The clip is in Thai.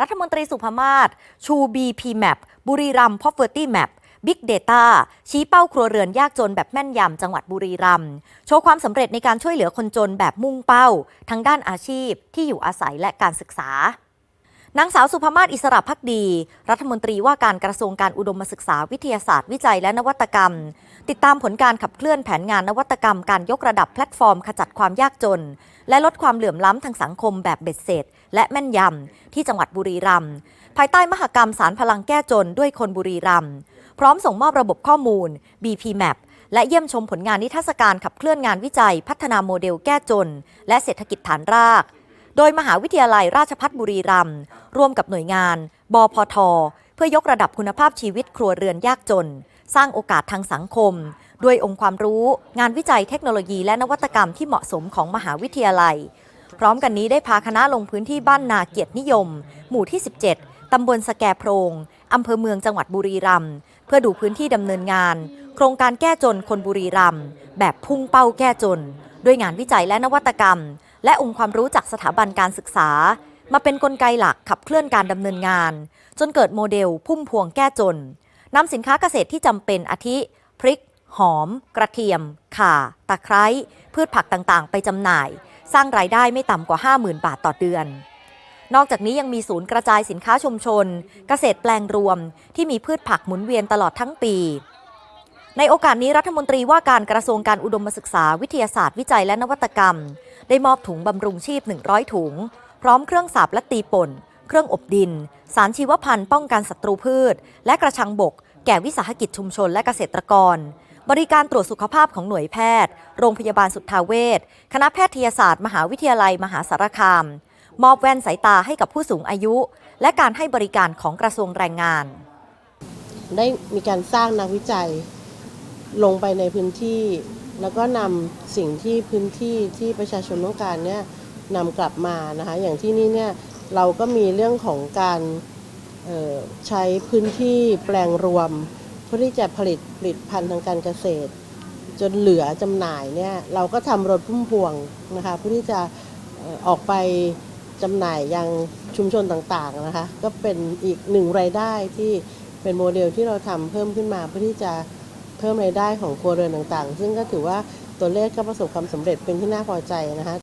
รัฐมนตรีสุภมาศชู BP Map บุรีรัมย์ Poverty Map Big Data ชี้เป้าครัวเรือนยากจนแบบแม่นยำจังหวัดบุรีรัมย์โชว์ความสำเร็จในการช่วยเหลือคนจนแบบมุ่งเป้า ทั้งด้านอาชีพที่อยู่อาศัยและการศึกษานางสาวสุภมาศอิสระพักดี รัฐมนตรีว่าการกระทรวงการอุดมศึกษาวิทยาศาสตร์วิจัยและนวัตกรรม ติดตามผลการขับเคลื่อนแผนงานนวัตกรรม การยกระดับแพลตฟอร์มขจัดความยากจน และลดความเหลื่อมล้ำทางสังคมแบบเบ็ดเสร็จ และแม่นยำที่จังหวัดบุรีรัมย์ภายใต้มหกรรมสารพลังแก้จนด้วยคนบุรีรัมย์พร้อมส่งมอบระบบข้อมูล BP Map และเยี่ยมชมผลงานนิทรรศการขับเคลื่อนงานวิจัย พัฒนาโมเดลแก้จน และเศรษฐกิจฐานราก โดยมหาวิทยาลัยราชภัฏบุรีรัมย์ร่วมกับหน่วยงาน บพท เพื่อยกระดับคุณภาพชีวิตครัวเรือนยากจน สร้างโอกาสทางสังคม ด้วยองค์ความรู้ งานวิจัยเทคโนโลยีและนวัตกรรมที่เหมาะสมของมหาวิทยาลัย พร้อมกันนี้ได้พาคณะลงพื้นที่บ้านนาเกียรตินิยม หมู่ที่ 17 ตำบลสแกโพรง อำเภอเมืองจังหวัดบุรีรัมย์เพื่อดูพื้นที่ดำเนินงาน โครงการแก้จนคนบุรีรัมย์แบบพุ่งเป้าแก้จน ด้วยงานวิจัยและนวัตกรรม และองค์ความรู้จากสถาบันการศึกษา มาเป็นนกลไกหลักขับเคลื่อนการดำเนินงาน จนเกิดโมเดลพุ่มพวงแก้จนนำสินค้าเกษตรที่จำเป็นอาทิ พริก หอม กระเทียม ข่า ตะไคร้พืชผักต่างๆ ไปจำหน่าย สร้างรายได้ไม่ต่ำกว่า 50,000 บาทต่อเดือน นอกจากนี้ยังมีศูนย์กระจายสินค้าชุมชน เกษตรแปลงรวม ที่มีพืชผักหมุนเวียนตลอดทั้งปี ในโอกาสนี้รัฐมนตรีว่าการกระทรวงการอุดมศึกษาวิทยาศาสตร์วิจัยและนวัตกรรม ได้มอบถุงบำรุงชีพ 100 ถุง พร้อมเครื่องสาบและตีป่น เครื่องอบดิน สารชีวพันธุ์ป้องกันศัตรูพืช และกระชังบก แก่วิสาหกิจชุมชนและเกษตรกร บริการตรวจสุขภาพของหน่วยแพทย์ โรงพยาบาลสุทธาเวชคณะแพทยศาสตร์มหาวิทยาลัยมหาสารคาม มอบแว่นสายตาให้กับผู้สูงอายุ และการให้บริการของกระทรวงแรงงาน ได้มีการสร้างนักวิจัยลงไปในพื้นที่ แล้วก็นำสิ่งที่พื้นที่ที่ประชาชนต้องการเนี่ยนำกลับมานะคะอย่างที่นี่เนี่ยเราก็มีเรื่องของการใช้พื้นที่แปลงรวม พื่อที่จะผลิตผลิตภัณฑ์ทางการเกษตร จนเหลือจำหน่ายเนี่ยเราก็ทำรถพุ่มพวงนะคะเพื่อที่จะออออกไปจำหน่ายยังชุมชนต่างๆนะคะ ก็เป็นอีกหนึ่งรายได้ที่เป็นโมเดลที่เราทำเพิ่มขึ้นมาเพื่อที่จะเพิ่มรายได้ของครัวเรือนต่างๆ ซึ่งก็ถือว่าตัวเลขก็ประสบความสำเร็จเป็นที่น่าพอใจนะคะ